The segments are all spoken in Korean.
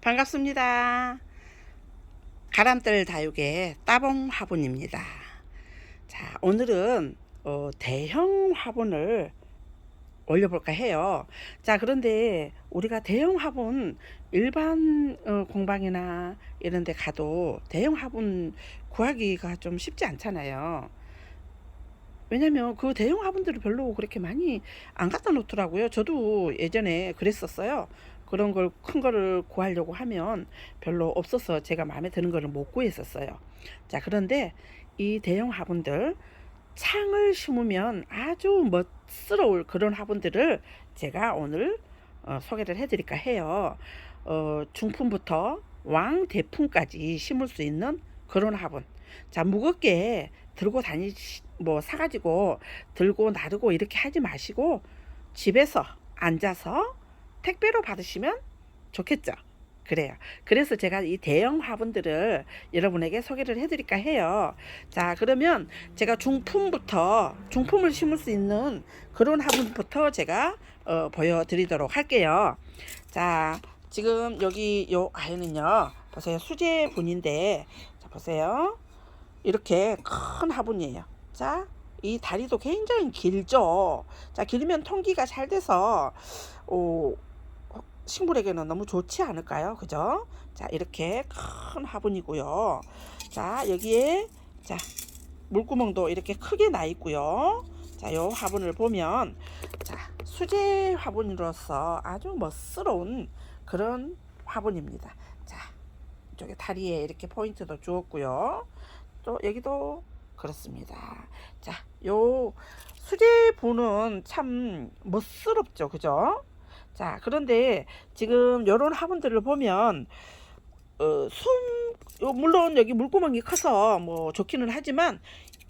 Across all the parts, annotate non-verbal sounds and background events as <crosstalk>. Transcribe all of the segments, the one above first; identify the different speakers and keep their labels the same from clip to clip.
Speaker 1: 반갑습니다. 가람들 다육의 따봉 화분입니다. 자, 오늘은 어, 대형 화분을 올려볼까 해요. 자, 그런데 우리가 대형 화분 일반 어, 공방이나 이런 데 가도 대형 화분 구하기가 좀 쉽지 않잖아요. 왜냐면 그 대형 화분들을 별로 그렇게 많이 안 갖다 놓더라고요. 저도 예전에 그랬었어요. 그런 걸 큰 거를 구하려고 하면 별로 없어서 제가 마음에 드는 거를 못 구했었어요. 자, 그런데 이 대형 화분들 창을 심으면 아주 멋스러울 그런 화분들을 제가 오늘 어, 소개를 해드릴까 해요. 어, 중품부터 왕대품까지 심을 수 있는 그런 화분. 자, 무겁게 들고 다니, 뭐, 사가지고 들고 나르고 이렇게 하지 마시고 집에서 앉아서 택배로 받으시면 좋겠죠. 그래요. 그래서 제가 이 대형 화분들을 여러분에게 소개를 해드릴까 해요. 자, 그러면 제가 중품부터, 중품을 심을 수 있는 그런 화분부터 제가 어, 보여드리도록 할게요. 자, 지금 여기 요 아이는요, 보세요. 수제분인데, 자, 보세요. 이렇게 큰 화분이에요. 자, 이 다리도 굉장히 길죠. 자, 길면 통기가 잘 돼서, 오, 식물에게는 너무 좋지 않을까요? 그죠? 자, 이렇게 큰 화분이고요. 자, 여기에 자, 물구멍도 이렇게 크게 나 있고요. 자, 요 화분을 보면 자, 수제 화분으로서 아주 멋스러운 그런 화분입니다. 자, 이쪽에 다리에 이렇게 포인트도 주었고요. 또 여기도 그렇습니다. 자, 요 수제분은 참 멋스럽죠. 그죠? 자, 그런데 지금 요런 화분들을 보면 어, 숨 요, 물론 여기 물구멍이 커서 뭐 좋기는 하지만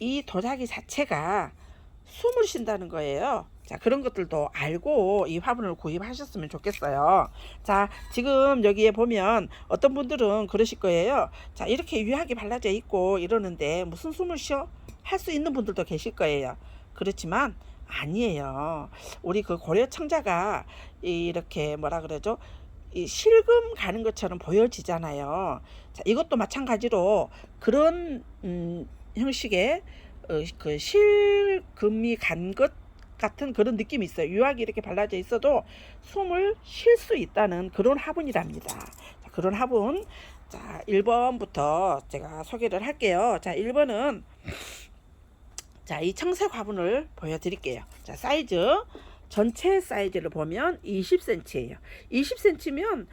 Speaker 1: 이 도자기 자체가 숨을 쉰다는 거예요. 자, 그런 것들도 알고 이 화분을 구입하셨으면 좋겠어요. 자, 지금 여기에 보면 어떤 분들은 그러실 거예요. 자, 이렇게 유약이 발라져 있고 이러는데 무슨 숨을 쉬어? 할 수 있는 분들도 계실 거예요. 그렇지만 아니에요. 우리 그 고려 청자가 이렇게 뭐라 그러죠? 이 실금 가는 것처럼 보여지잖아요. 자, 이것도 마찬가지로 그런 음, 형식의 어, 그 실금이 간 것 같은 그런 느낌이 있어요. 유학이 이렇게 발라져 있어도 숨을 쉴 수 있다는 그런 화분이랍니다. 자, 그런 화분. 자, 1번부터 제가 소개를 할게요. 자, 1번은 자, 이 청색 화분을 보여드릴게요. 자, 사이즈 전체 사이즈를 보면 20cm예요. 20cm면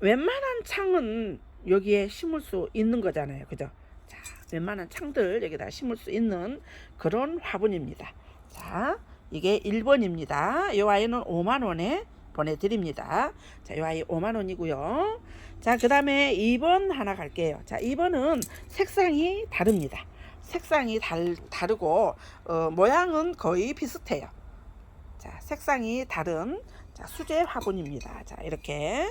Speaker 1: 웬만한 창은 여기에 심을 수 있는 거잖아요. 그죠? 자, 웬만한 창들 여기다 심을 수 있는 그런 화분입니다. 자, 이게 1번입니다. 이 아이는 5만 원에 보내드립니다. 자, 이 아이 5만 원이고요. 자, 그 다음에 2번 하나 갈게요. 자, 2번은 색상이 다릅니다. 색상이 달, 다르고 어, 모양은 거의 비슷해요. 자, 색상이 다른 자, 수제 화분입니다. 자, 이렇게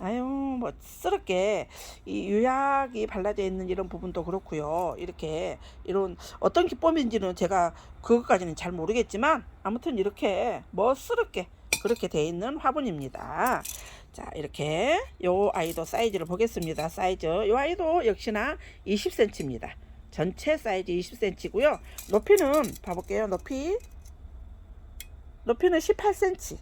Speaker 1: 아유 멋스럽게 이 유약이 발라져 있는 이런 부분도 그렇고요. 이렇게 이런 어떤 기법인지는 제가 그것까지는 잘 모르겠지만 아무튼 이렇게 멋스럽게 그렇게 돼 있는 화분입니다. 자 이렇게 요 아이도 사이즈를 보겠습니다. 사이즈 요 아이도 역시나 20cm입니다. 전체 사이즈 20cm고요. 높이는 봐볼게요. 높이 높이는 18cm.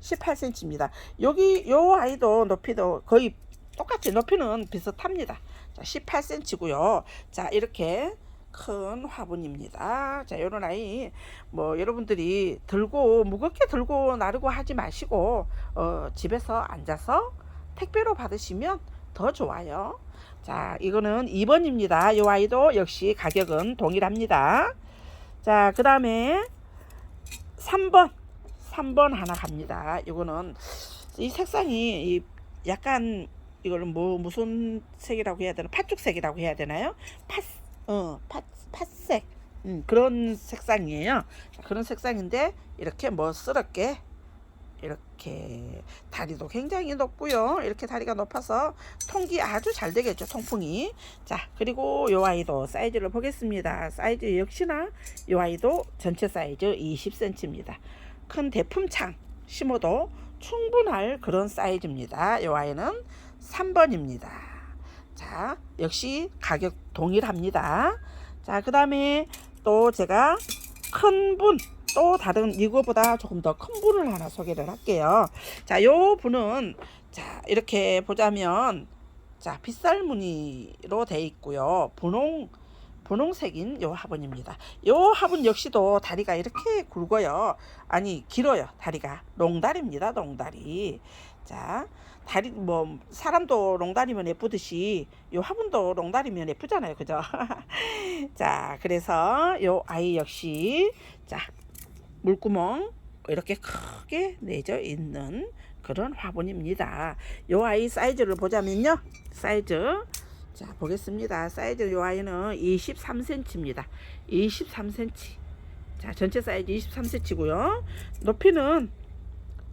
Speaker 1: 18cm입니다. 여기 요 아이도 높이도 거의 똑같이 높이는 비슷합니다. 자, 18cm고요. 자, 이렇게 큰 화분입니다. 자, 요런 아이 뭐 여러분들이 들고 무겁게 들고 나르고 하지 마시고 어, 집에서 앉아서 택배로 받으시면 더 좋아요. 자, 이거는 2번입니다. 이 아이도 역시 가격은 동일합니다. 자, 그 다음에 3번. 3번 하나 갑니다. 이거는 이 색상이 이 약간 이거는 뭐 무슨 색이라고 해야 되나? 팥죽색이라고 해야 되나요? 팥, 어, 팥, 팥색. 음, 그런 색상이에요. 자, 그런 색상인데 이렇게 멋스럽게 이렇게 다리도 굉장히 높고요. 이렇게 다리가 높아서 통기 아주 잘 되겠죠. 통풍이. 자, 그리고 요 아이도 사이즈를 보겠습니다. 사이즈 역시나 요 아이도 전체 사이즈 20cm입니다. 큰 대품창 심어도 충분할 그런 사이즈입니다. 요 아이는 3번입니다. 자, 역시 가격 동일합니다. 자, 그 다음에 또 제가 큰 분, 또 다른 이거보다 조금 더 큰 분을 하나 소개를 할게요. 자, 요 분은 자, 이렇게 보자면 자, 빗살 무늬로 돼 있고요. 분홍 분홍색인 요 화분입니다. 요 화분 역시도 다리가 이렇게 굵어요. 아니, 길어요. 다리가 롱다리입니다. 롱다리. 자, 다리 뭐 사람도 롱다리면 예쁘듯이 요 화분도 롱다리면 예쁘잖아요. 그죠? <laughs> 자, 그래서 요 아이 역시 자, 물구멍 이렇게 크게 내져 있는 그런 화분입니다. 요 아이 사이즈를 보자면요. 사이즈 자, 보겠습니다. 사이즈 요 아이는 23cm입니다. 23cm. 자, 전체 사이즈 23cm고요. 높이는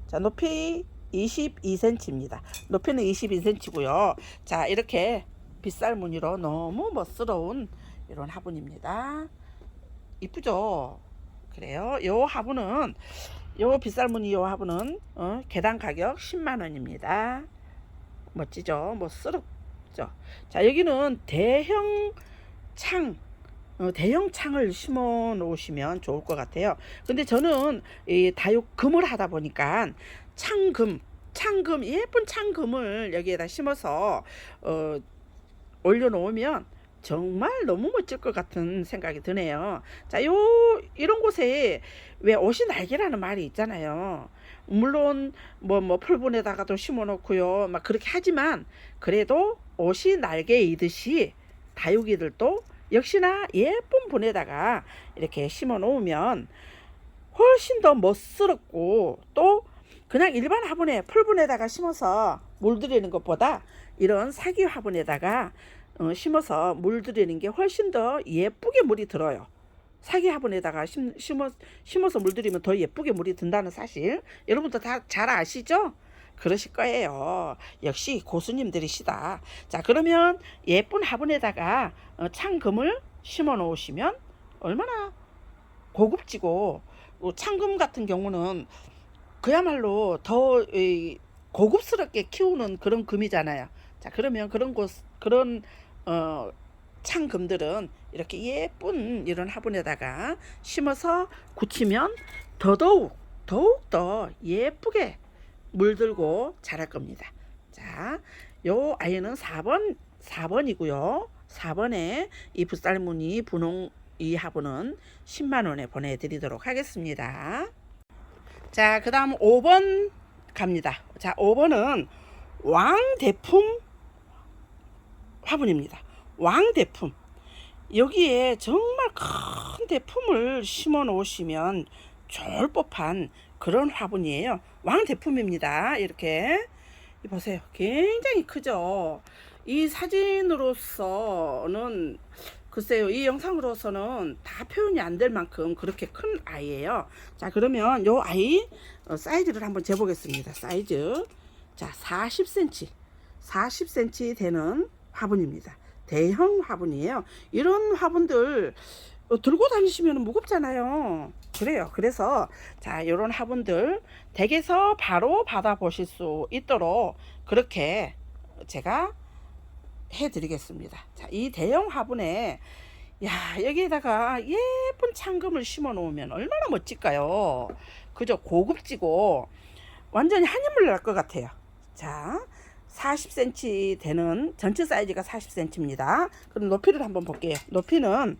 Speaker 1: 자, 높이 22cm입니다. 높이는 22cm고요. 자, 이렇게 빗살 무늬로 너무 멋스러운 이런 화분입니다. 이쁘죠? 그래요. 요 화분은 요 빗살 무늬 요 화분은 어, 개당 가격 10만 원입니다. 멋지죠? 멋스럽죠? 자, 여기는 대형 창 어, 대형 창을 심어 놓으시면 좋을 것 같아요. 근데 저는 이 다육 금을 하다 보니까 창금, 창금 예쁜 창금을 여기에다 심어서 어, 올려놓으면 정말 너무 멋질 것 같은 생각이 드네요. 자, 요 이런 곳에 왜 옷이 날개라는 말이 있잖아요. 물론 뭐뭐 풀분에다가도 심어놓고요, 막 그렇게 하지만 그래도 옷이 날개이듯이 다육이들도 역시나 예쁜 분에다가 이렇게 심어 놓으면 훨씬 더 멋스럽고 또 그냥 일반 화분에 풀분에다가 심어서 물들이는 것보다 이런 사기 화분에다가 어, 심어서 물들이는 게 훨씬 더 예쁘게 물이 들어요. 사기 화분에다가 심, 심어, 심어서 물들이면 더 예쁘게 물이 든다는 사실 여러분도 다 잘 아시죠? 그러실 거예요. 역시 고수님들이시다. 자, 그러면 예쁜 화분에다가 어, 창금을 심어 놓으시면 얼마나 고급지고 어, 창금 같은 경우는 그야말로 더 이, 고급스럽게 키우는 그런 금이잖아요. 자, 그러면 그런 곳 그런 어 창금들은 이렇게 예쁜 이런 화분에다가 심어서 굳히면 더더욱 더욱 더 예쁘게 물들고 자랄 겁니다. 자, 요 아이는 4번 4번이고요. 4번에 이 붓살무늬 분홍 이 화분은 10만 원에 보내드리도록 하겠습니다. 자, 그 다음 5번 갑니다. 자, 5번은 왕대품 화분입니다. 왕대품. 여기에 정말 큰 대품을 심어 놓으시면 좋을 법한 그런 화분이에요. 왕대품입니다. 이렇게. 이 보세요. 굉장히 크죠? 이 사진으로서는 글쎄요, 이 영상으로서는 다 표현이 안 될 만큼 그렇게 큰 아이예요. 자, 그러면 요 아이 어, 사이즈를 한번 재보겠습니다. 사이즈. 자, 40cm. 40cm 되는 화분입니다. 대형 화분이에요. 이런 화분들 어, 들고 다니시면 무겁잖아요. 그래요. 그래서 자, 이런 화분들 댁에서 바로 받아 보실 수 있도록 그렇게 제가 해 드리겠습니다. 자, 이 대형 화분에 야, 여기에다가 예쁜 창금을 심어 놓으면 얼마나 멋질까요? 그죠? 고급지고 완전히 한인물 날 것 같아요. 자, 40cm 되는 전체 사이즈가 40cm입니다. 그럼 높이를 한번 볼게요. 높이는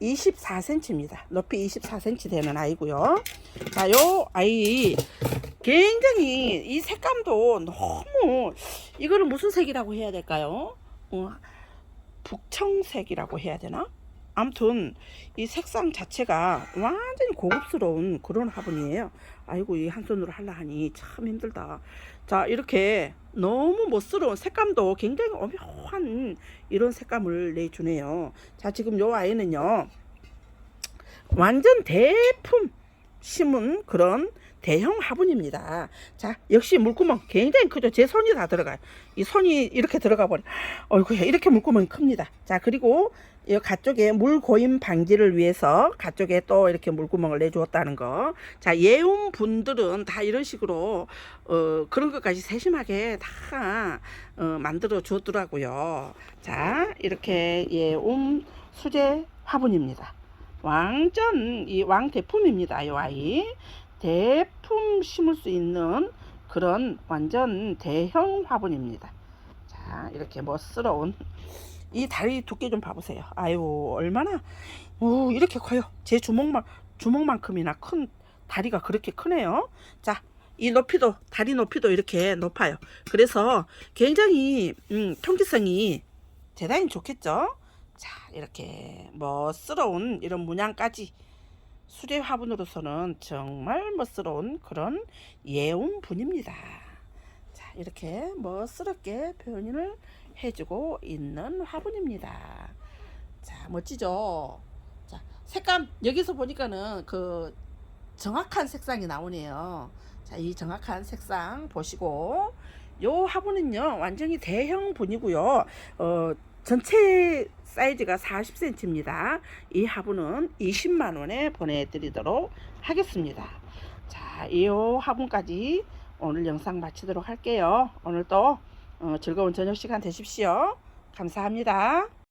Speaker 1: 24cm입니다. 높이 24cm 되는 아이고요. 자, 요 아이 굉장히 이 색감도 너무 이거를 무슨 색이라고 해야 될까요? 어, 북청색이라고 해야 되나? 아무튼 이 색상 자체가 완전히 고급스러운 그런 화분이에요. 아이고 이 한 손으로 하려 하니 참 힘들다. 자 이렇게 너무 멋스러운 색감도 굉장히 오묘한 이런 색감을 내주네요. 자 지금 요 아이는요 완전 대품 심은 그런 대형 화분입니다. 자, 역시 물구멍 굉장히 크죠. 제 손이 다 들어가요. 이 손이 이렇게 들어가 버려. 어이구, 이렇게 물구멍이 큽니다. 자, 그리고 이 가쪽에 물 고임 방지를 위해서 가쪽에 또 이렇게 물구멍을 내주었다는 거. 자, 예움 분들은 다 이런 식으로 어, 그런 것까지 세심하게 다 어, 만들어 주었더라고요. 자, 이렇게 예움 수제 화분입니다. 완전 이 왕대품입니다. 이 아이. 대품 심을 수 있는 그런 완전 대형 화분입니다. 자, 이렇게 멋스러운 이 다리 두께 좀 봐보세요. 아유, 얼마나, 오, 이렇게 커요. 제 주먹만, 주먹만큼이나 큰 다리가 그렇게 크네요. 자, 이 높이도, 다리 높이도 이렇게 높아요. 그래서 굉장히, 음, 통기성이 대단히 좋겠죠? 자, 이렇게 멋스러운 이런 문양까지 수제 화분으로서는 정말 멋스러운 그런 예운 분입니다. 자, 이렇게 멋스럽게 표현을 해주고 있는 화분입니다. 자, 멋지죠? 자, 색감 여기서 보니까는 그 정확한 색상이 나오네요. 자, 이 정확한 색상 보시고 요 화분은요 완전히 대형 분이고요. 어, 전체 사이즈가 40cm입니다. 이 화분은 20만 원에 보내드리도록 하겠습니다. 자, 이 화분까지 오늘 영상 마치도록 할게요. 오늘도 어, 즐거운 저녁 시간 되십시오. 감사합니다.